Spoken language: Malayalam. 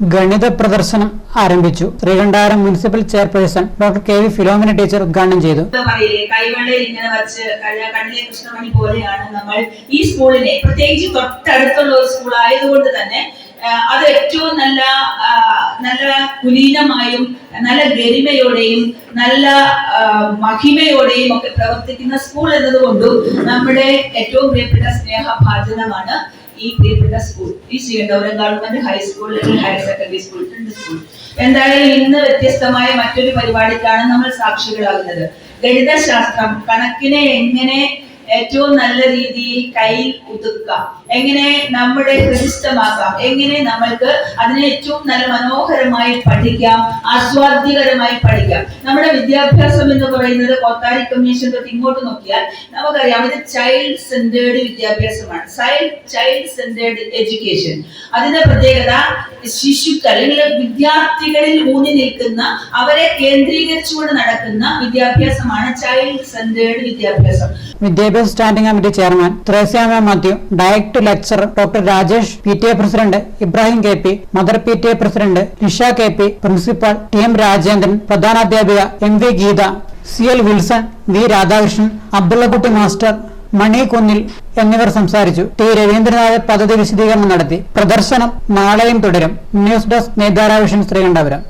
ഗണിത പ്രദർശനം ആരംഭിച്ചു. Sreekantharam municipal chairperson doctor K V Philomina teacher ഉദ്ഘാടനം ചെയ്തു. കൈവെള്ളയിൽ ഇങ്ങനെ കണ്ണിലെ കൃഷ്ണമണി പോലെയാണ് നമ്മൾ ഈ സ്കൂളിനെ പ്രത്യേകിച്ച് തൊട്ടടുത്തുള്ള ഒരു സ്കൂൾ ആയതുകൊണ്ട് തന്നെ അത് ഏറ്റവും നല്ല നല്ല കുലീനമായും നല്ല ഗരിമയോടെയും നല്ല മഹിമയോടെയും ഒക്കെ പ്രവർത്തിക്കുന്ന സ്കൂൾ എന്നതുകൊണ്ടും നമ്മുടെ ഏറ്റവും പ്രിയപ്പെട്ട സ്നേഹഭാജനമാണ് ഈ പ്രിയപ്പെട്ട സ്കൂൾ ഈ ശ്രീകണ്ഠപുരം ഗവൺമെന്റ് ഹൈസ്കൂൾ അല്ലെങ്കിൽ ഹയർ സെക്കൻഡറി സ്കൂൾ സ്കൂൾ എന്തായാലും ഇന്ന് വ്യത്യസ്തമായ മറ്റൊരു പരിപാടിക്കാണ് നമ്മൾ സാക്ഷികളാകുന്നത്. ഗണിതശാസ്ത്രം കണക്കിനെ എങ്ങനെ ഏറ്റവും നല്ല രീതിയിൽ കയ്യിൽ ഒതുക്കാം എങ്ങനെ നമ്മുടെ ഹൃദിഷ്ടമാക്കാം എങ്ങനെ നമ്മൾക്ക് അതിനെ ഏറ്റവും നല്ല മനോഹരമായി പഠിക്കാം ആസ്വാദ്യകരമായി പഠിക്കാം? നമ്മുടെ വിദ്യാഭ്യാസം എന്ന് പറയുന്നത് കൊത്താരി കമ്മീഷൻ തൊട്ട് ഇങ്ങോട്ട് നോക്കിയാൽ നമുക്കറിയാം ഇത് ചൈൽഡ് സെന്റേർഡ് വിദ്യാഭ്യാസമാണ്. ചൈൽഡ് ചൈൽഡ് സെന്റേർഡ് എഡ്യൂക്കേഷൻ അതിന്റെ പ്രത്യേകത ശിശുക്കൾ അല്ലെങ്കിൽ വിദ്യാർത്ഥികളിൽ ഊന്നി നിൽക്കുന്ന അവരെ കേന്ദ്രീകരിച്ചുകൊണ്ട് നടക്കുന്ന വിദ്യാഭ്യാസമാണ് ചൈൽഡ് സെന്റേർഡ് വിദ്യാഭ്യാസം. വിദ്യാഭ്യാസ standing committee chairman Threseamma Mathew direct lecturer doctor Rajesh P T A president Ibrahim K P mother P T A president Nisha K P principal T M Rajendran പ്രധാനാധ്യാപിക M V Geetha C L Wilson V Radhakrishnan Abdullakutty master Mani Kunnil എന്നിവർ സംസാരിച്ചു. ടി രവീന്ദ്രനാഥ് പദ്ധതി വിശദീകരണം നടത്തി. പ്രദർശനം നാളെയും തുടരും. ന്യൂസ് ഡെസ്ക് നേതാരാവിഷൻ ശ്രീകണ്ഠപുരം.